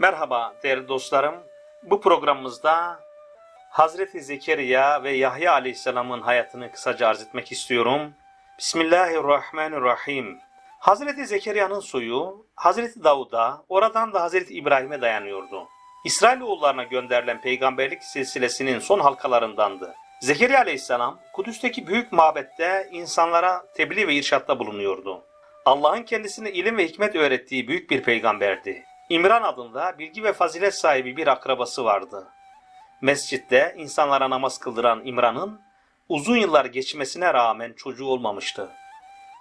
Merhaba değerli dostlarım. Bu programımızda Hazreti Zekeriya ve Yahya Aleyhisselam'ın hayatını kısaca arz etmek istiyorum. Bismillahirrahmanirrahim. Hazreti Zekeriya'nın soyu Hazreti Davud'a, oradan da Hazreti İbrahim'e dayanıyordu. İsrailoğullarına gönderilen peygamberlik silsilesinin son halkalarındandı. Zekeriya Aleyhisselam Kudüs'teki büyük mabette insanlara tebliğ ve irşatta bulunuyordu. Allah'ın kendisine ilim ve hikmet öğrettiği büyük bir peygamberdi. İmran adında bilgi ve fazilet sahibi bir akrabası vardı. Mescitte insanlara namaz kıldıran İmran'ın uzun yıllar geçmesine rağmen çocuğu olmamıştı.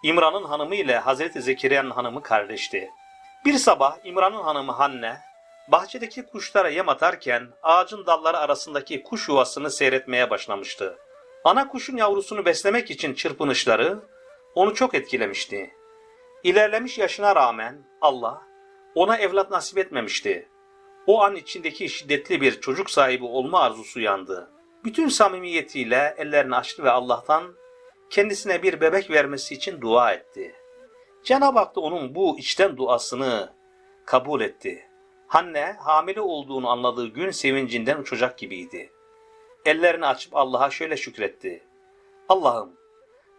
İmran'ın hanımı ile Hazreti Zekeriya'nın hanımı kardeşti. Bir sabah İmran'ın hanımı Hanne, bahçedeki kuşlara yem atarken ağacın dalları arasındaki kuş yuvasını seyretmeye başlamıştı. Ana kuşun yavrusunu beslemek için çırpınışları onu çok etkilemişti. İlerlemiş yaşına rağmen Allah ona evlat nasip etmemişti. O an içindeki şiddetli bir çocuk sahibi olma arzusu yandı. Bütün samimiyetiyle ellerini açtı ve Allah'tan kendisine bir bebek vermesi için dua etti. Cenab-ı Hak da onun bu içten duasını kabul etti. Hanne hamile olduğunu anladığı gün sevincinden uçacak gibiydi. Ellerini açıp Allah'a şöyle şükretti. Allah'ım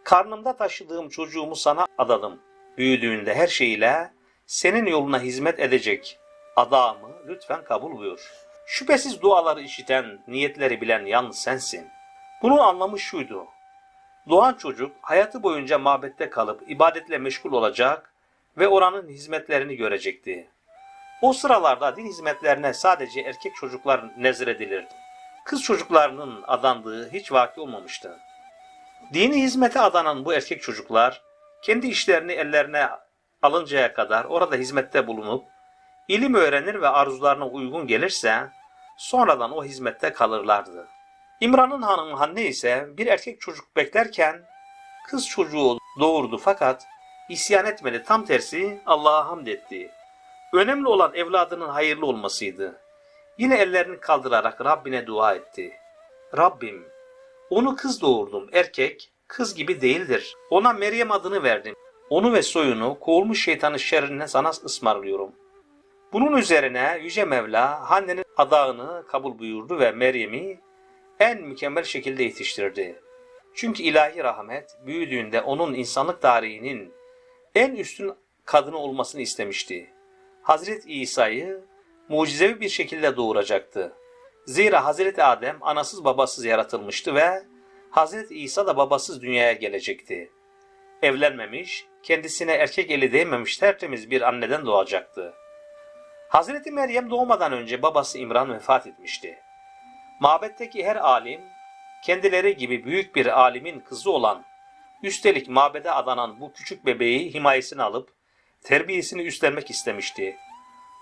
karnımda taşıdığım çocuğumu sana adadım. Büyüdüğünde her şeyiyle senin yoluna hizmet edecek adamı lütfen kabul buyur. Şüphesiz duaları işiten, niyetleri bilen yalnız sensin. Bunun anlamı şuydu. Doğan çocuk hayatı boyunca mabette kalıp ibadetle meşgul olacak ve oranın hizmetlerini görecekti. O sıralarda din hizmetlerine sadece erkek çocuklar nezredilirdi. Kız çocuklarının adandığı hiç vaki olmamıştı. Dini hizmete adanan bu erkek çocuklar kendi işlerini ellerine alıncaya kadar orada hizmette bulunup ilim öğrenir ve arzularına uygun gelirse sonradan o hizmette kalırlardı. İmran'ın hanımı Hanne ise bir erkek çocuk beklerken kız çocuğu doğurdu fakat isyan etmedi. Tam tersi Allah'a hamd etti. Önemli olan evladının hayırlı olmasıydı. Yine ellerini kaldırarak Rabbine dua etti. Rabbim, onu kız doğurdum. Erkek, kız gibi değildir. Ona Meryem adını verdim. Onu ve soyunu kovulmuş şeytanın şerrine sana ısmarlıyorum. Bunun üzerine Yüce Mevla Hanne'nin adağını kabul buyurdu ve Meryem'i en mükemmel şekilde yetiştirdi. Çünkü ilahi rahmet büyüdüğünde onun insanlık tarihinin en üstün kadını olmasını istemişti. Hazreti İsa'yı mucizevi bir şekilde doğuracaktı. Zira Hazreti Adem anasız babasız yaratılmıştı ve Hazreti İsa da babasız dünyaya gelecekti. Evlenmemiş, kendisine erkek eli değmemiş tertemiz bir anneden doğacaktı. Hazreti Meryem doğmadan önce babası İmran vefat etmişti. Mabetteki her alim, kendileri gibi büyük bir alimin kızı olan, üstelik mabede adanan bu küçük bebeği himayesine alıp, terbiyesini üstlenmek istemişti.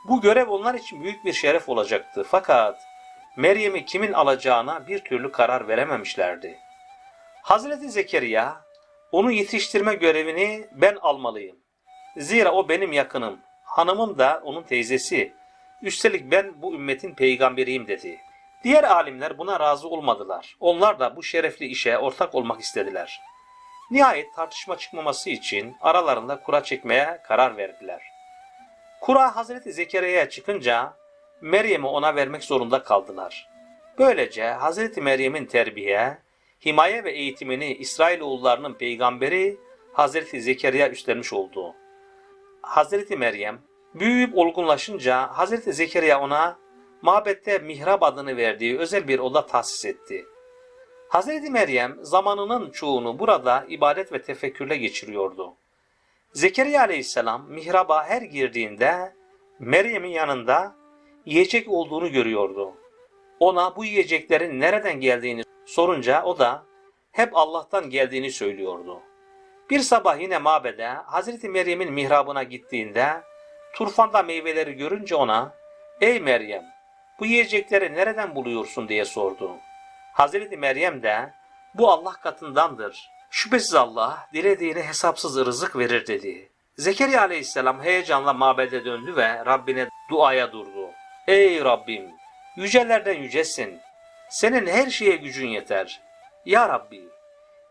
Bu görev onlar için büyük bir şeref olacaktı fakat Meryem'i kimin alacağına bir türlü karar verememişlerdi. Hazreti Zekeriya, onu yetiştirme görevini ben almalıyım. Zira o benim yakınım, hanımım da onun teyzesi. Üstelik ben bu ümmetin peygamberiyim dedi. Diğer alimler buna razı olmadılar. Onlar da bu şerefli işe ortak olmak istediler. Nihayet tartışma çıkmaması için aralarında kura çekmeye karar verdiler. Kura Hazreti Zekeriya'ya çıkınca Meryem'i ona vermek zorunda kaldılar. Böylece Hazreti Meryem'in terbiye, himaye ve eğitimini İsrailoğullarının peygamberi Hazreti Zekeriya üstlenmiş oldu. Hazreti Meryem büyüyüp olgunlaşınca Hazreti Zekeriya ona mabette mihrap adını verdiği özel bir oda tahsis etti. Hazreti Meryem zamanının çoğunu burada ibadet ve tefekkürle geçiriyordu. Zekeriya aleyhisselam mihraba her girdiğinde Meryem'in yanında yiyecek olduğunu görüyordu. Ona bu yiyeceklerin nereden geldiğini sorunca o da hep Allah'tan geldiğini söylüyordu. Bir sabah yine mabede Hazreti Meryem'in mihrabına gittiğinde turfanda meyveleri görünce ona ''Ey Meryem bu yiyecekleri nereden buluyorsun?'' diye sordu. Hazreti Meryem de ''Bu Allah katındandır. Şüphesiz Allah dilediğine hesapsız rızık verir.'' dedi. Zekeriya aleyhisselam heyecanla mabede döndü ve Rabbine duaya durdu. ''Ey Rabbim yücelerden yücesin. Senin her şeye gücün yeter. Ya Rabbi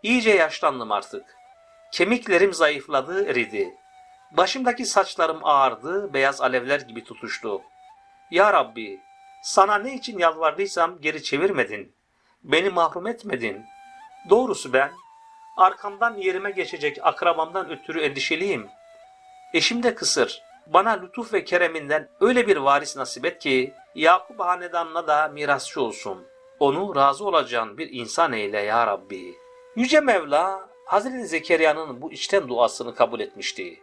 iyice yaşlandım artık. Kemiklerim zayıfladı, eridi. Başımdaki saçlarım ağardı, beyaz alevler gibi tutuştu. Ya Rabbi, sana ne için yalvardıysam geri çevirmedin. Beni mahrum etmedin. Doğrusu ben, arkamdan yerime geçecek akrabamdan ötürü endişeliyim. Eşim de kısır. Bana lütuf ve kereminden öyle bir varis nasip et ki Yakup hanedanına da mirasçı olsun. Onu razı olacağın bir insan eyle ya Rabbi. Yüce Mevla Hazreti Zekeriya'nın bu içten duasını kabul etmişti.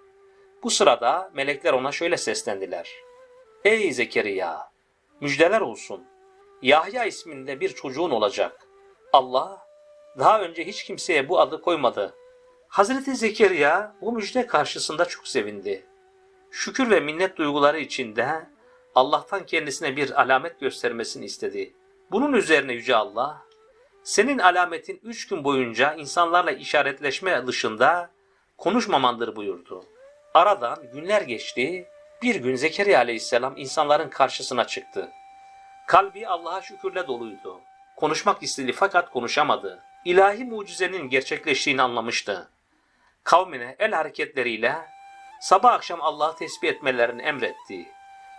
Bu sırada melekler ona şöyle seslendiler. Ey Zekeriya! Müjdeler olsun. Yahya isminde bir çocuğun olacak. Allah daha önce hiç kimseye bu adı koymadı. Hazreti Zekeriya bu müjde karşısında çok sevindi. Şükür ve minnet duyguları içinde Allah'tan kendisine bir alamet göstermesini istedi. Bunun üzerine Yüce Allah, senin alametin üç gün boyunca insanlarla işaretleşme dışında konuşmamandır buyurdu. Aradan günler geçti, bir gün Zekeriya aleyhisselam insanların karşısına çıktı. Kalbi Allah'a şükürle doluydu. Konuşmak istedi fakat konuşamadı. İlahi mucizenin gerçekleştiğini anlamıştı. Kavmine el hareketleriyle sabah akşam Allah'ı tesbih etmelerini emretti.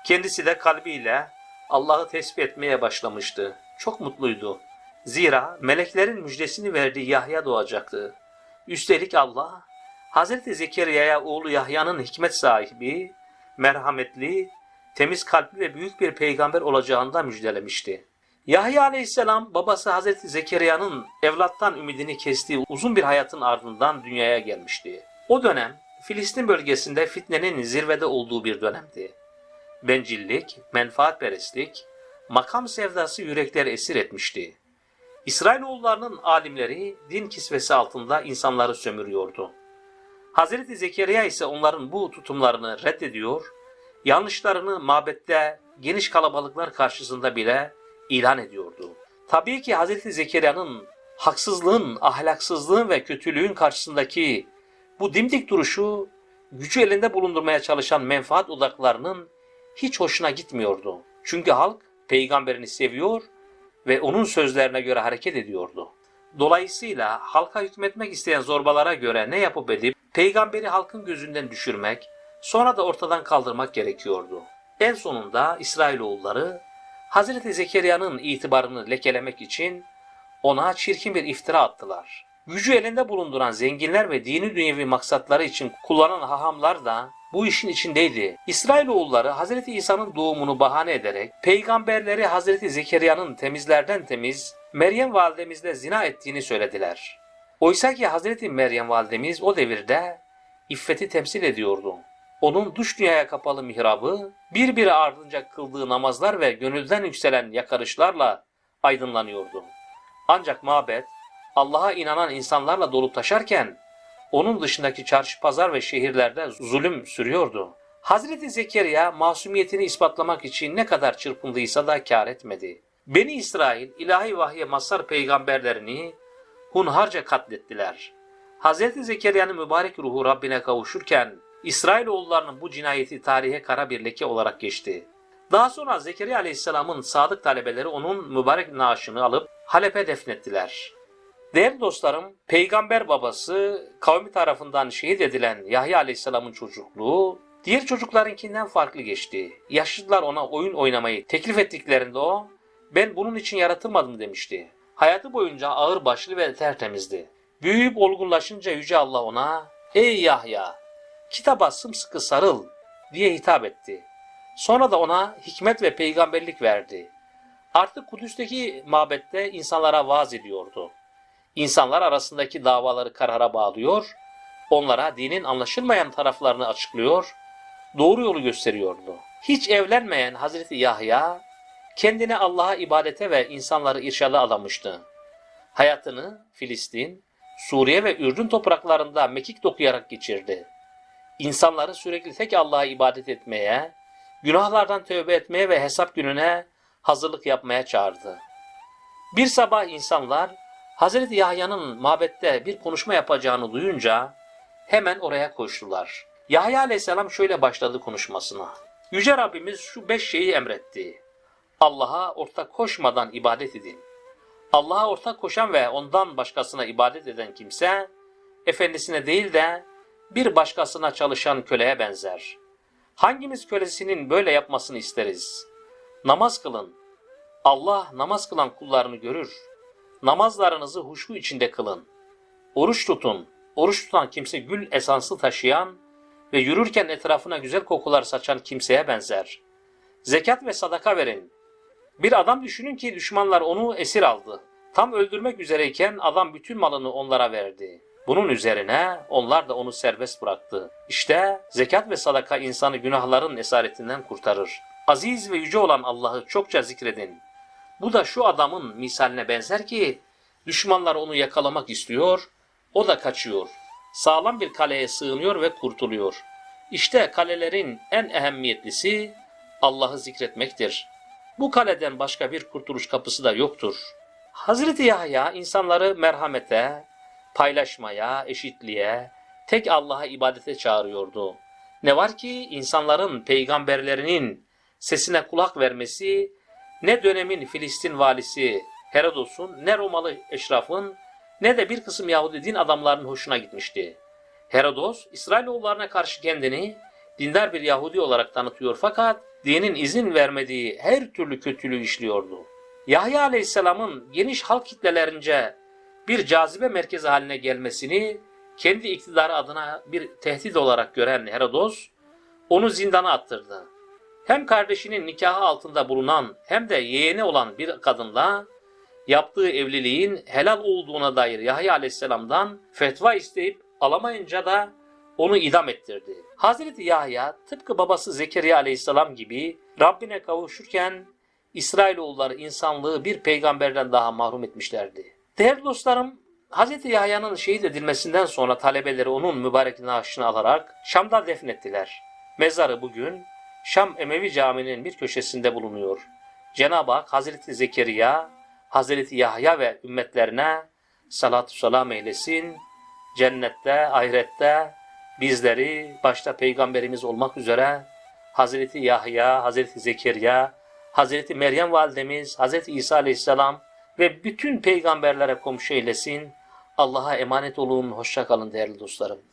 Kendisi de kalbiyle Allah'ı tesbih etmeye başlamıştı. Çok mutluydu. Zira meleklerin müjdesini verdiği Yahya doğacaktı. Üstelik Allah, Hazreti Zekeriya'ya oğlu Yahya'nın hikmet sahibi, merhametli, temiz kalpli ve büyük bir peygamber olacağından müjdelemişti. Yahya aleyhisselam babası Hazreti Zekeriya'nın evlattan ümidini kestiği uzun bir hayatın ardından dünyaya gelmişti. O dönem Filistin bölgesinde fitnenin zirvede olduğu bir dönemdi. Bencillik, menfaatperestlik, makam sevdası yürekleri esir etmişti. İsrailoğullarının alimleri din kisvesi altında insanları sömürüyordu. Hazreti Zekeriya ise onların bu tutumlarını reddediyor, yanlışlarını mabette geniş kalabalıklar karşısında bile ilan ediyordu. Tabii ki Hazreti Zekeriya'nın haksızlığın, ahlaksızlığın ve kötülüğün karşısındaki bu dimdik duruşu gücü elinde bulundurmaya çalışan menfaat odaklarının hiç hoşuna gitmiyordu. Çünkü halk peygamberini seviyor ve onun sözlerine göre hareket ediyordu. Dolayısıyla halka hükmetmek isteyen zorbalara göre ne yapıp edip peygamberi halkın gözünden düşürmek, sonra da ortadan kaldırmak gerekiyordu. En sonunda İsrailoğulları Hazreti Zekeriya'nın itibarını lekelemek için ona çirkin bir iftira attılar. Gücü elinde bulunduran zenginler ve dini dünyevi maksatları için kullanan hahamlar da bu işin içindeydi. İsrailoğulları Hazreti İsa'nın doğumunu bahane ederek peygamberleri Hazreti Zekeriya'nın temizlerden temiz Meryem validemizle zina ettiğini söylediler. Oysa ki Hazreti Meryem validemiz o devirde iffeti temsil ediyordu. Onun dış dünyaya kapalı mihrabı, birbiri ardınca kıldığı namazlar ve gönülden yükselen yakarışlarla aydınlanıyordu. Ancak mabet, Allah'a inanan insanlarla dolup taşarken, onun dışındaki çarşı pazar ve şehirlerde zulüm sürüyordu. Hazreti Zekeriya masumiyetini ispatlamak için ne kadar çırpındıysa da kar etmedi. Beni İsrail ilahi vahye mazhar peygamberlerini hunharca katlettiler. Hazreti Zekeriya'nın mübarek ruhu Rabbine kavuşurken İsrailoğullarının bu cinayeti tarihe kara bir leke olarak geçti. Daha sonra Zekeriya Aleyhisselam'ın sadık talebeleri onun mübarek naaşını alıp Halep'e defnettiler. Değerli dostlarım, peygamber babası kavmi tarafından şehit edilen Yahya Aleyhisselam'ın çocukluğu diğer çocuklarınkinden farklı geçti. Yaşlılar ona oyun oynamayı teklif ettiklerinde o, ben bunun için yaratılmadım demişti. Hayatı boyunca ağır başlı ve tertemizdi. Büyüyüp olgunlaşınca Yüce Allah ona, ey Yahya, kitaba sımsıkı sarıl diye hitap etti. Sonra da ona hikmet ve peygamberlik verdi. Artık Kudüs'teki mabette insanlara vaaz ediyordu. İnsanlar arasındaki davaları karara bağlıyor, onlara dinin anlaşılmayan taraflarını açıklıyor, doğru yolu gösteriyordu. Hiç evlenmeyen Hazreti Yahya, kendini Allah'a ibadete ve insanları irşada adamıştı. Hayatını Filistin, Suriye ve Ürdün topraklarında mekik dokuyarak geçirdi. İnsanları sürekli tek Allah'a ibadet etmeye, günahlardan tövbe etmeye ve hesap gününe hazırlık yapmaya çağırdı. Bir sabah insanlar Hazreti Yahya'nın mabette bir konuşma yapacağını duyunca hemen oraya koştular. Yahya aleyhisselam şöyle başladı konuşmasına. Yüce Rabbimiz şu beş şeyi emretti. Allah'a ortak koşmadan ibadet edin. Allah'a ortak koşan ve ondan başkasına ibadet eden kimse, efendisine değil de bir başkasına çalışan köleye benzer. Hangimiz kölesinin böyle yapmasını isteriz? Namaz kılın. Allah namaz kılan kullarını görür. Namazlarınızı huşu içinde kılın. Oruç tutun. Oruç tutan kimse gül esansı taşıyan ve yürürken etrafına güzel kokular saçan kimseye benzer. Zekat ve sadaka verin. Bir adam düşünün ki düşmanlar onu esir aldı. Tam öldürmek üzereyken adam bütün malını onlara verdi. Bunun üzerine onlar da onu serbest bıraktı. İşte zekat ve sadaka insanı günahların esaretinden kurtarır. Aziz ve yüce olan Allah'ı çokça zikredin. Bu da şu adamın misaline benzer ki düşmanlar onu yakalamak istiyor, o da kaçıyor. Sağlam bir kaleye sığınıyor ve kurtuluyor. İşte kalelerin en ehemmiyetlisi Allah'ı zikretmektir. Bu kaleden başka bir kurtuluş kapısı da yoktur. Hazreti Yahya insanları merhamete, paylaşmaya, eşitliğe, tek Allah'a ibadete çağırıyordu. Ne var ki insanların peygamberlerinin sesine kulak vermesi ne dönemin Filistin valisi Herodos'un ne Romalı eşrafın ne de bir kısım Yahudi din adamlarının hoşuna gitmişti. Herodos, İsrailoğullarına karşı kendini dindar bir Yahudi olarak tanıtıyor fakat dinin izin vermediği her türlü kötülüğü işliyordu. Yahya Aleyhisselam'ın geniş halk kitlelerince bir cazibe merkezi haline gelmesini kendi iktidarı adına bir tehdit olarak gören Herodos onu zindana attırdı. Hem kardeşinin nikahı altında bulunan hem de yeğeni olan bir kadınla yaptığı evliliğin helal olduğuna dair Yahya Aleyhisselam'dan fetva isteyip alamayınca da onu idam ettirdi. Hazreti Yahya tıpkı babası Zekeriya Aleyhisselam gibi Rabbine kavuşurken İsrailoğulları insanlığı bir peygamberden daha mahrum etmişlerdi. Değerli dostlarım, Hz. Yahya'nın şehit edilmesinden sonra talebeleri onun mübarek naaşını alarak Şam'da defnettiler. Mezarı bugün Şam Emevi Camii'nin bir köşesinde bulunuyor. Cenab-ı Hak Hazreti Zekeriya, Hazreti Yahya ve ümmetlerine salatu selam eylesin. Cennette, ahirette bizleri başta peygamberimiz olmak üzere Hazreti Yahya, Hazreti Zekeriya, Hazreti Meryem validemiz, Hazreti İsa aleyhisselam ve bütün peygamberlere komşu eylesin. Allah'a emanet olun. Hoşça kalın değerli dostlarım.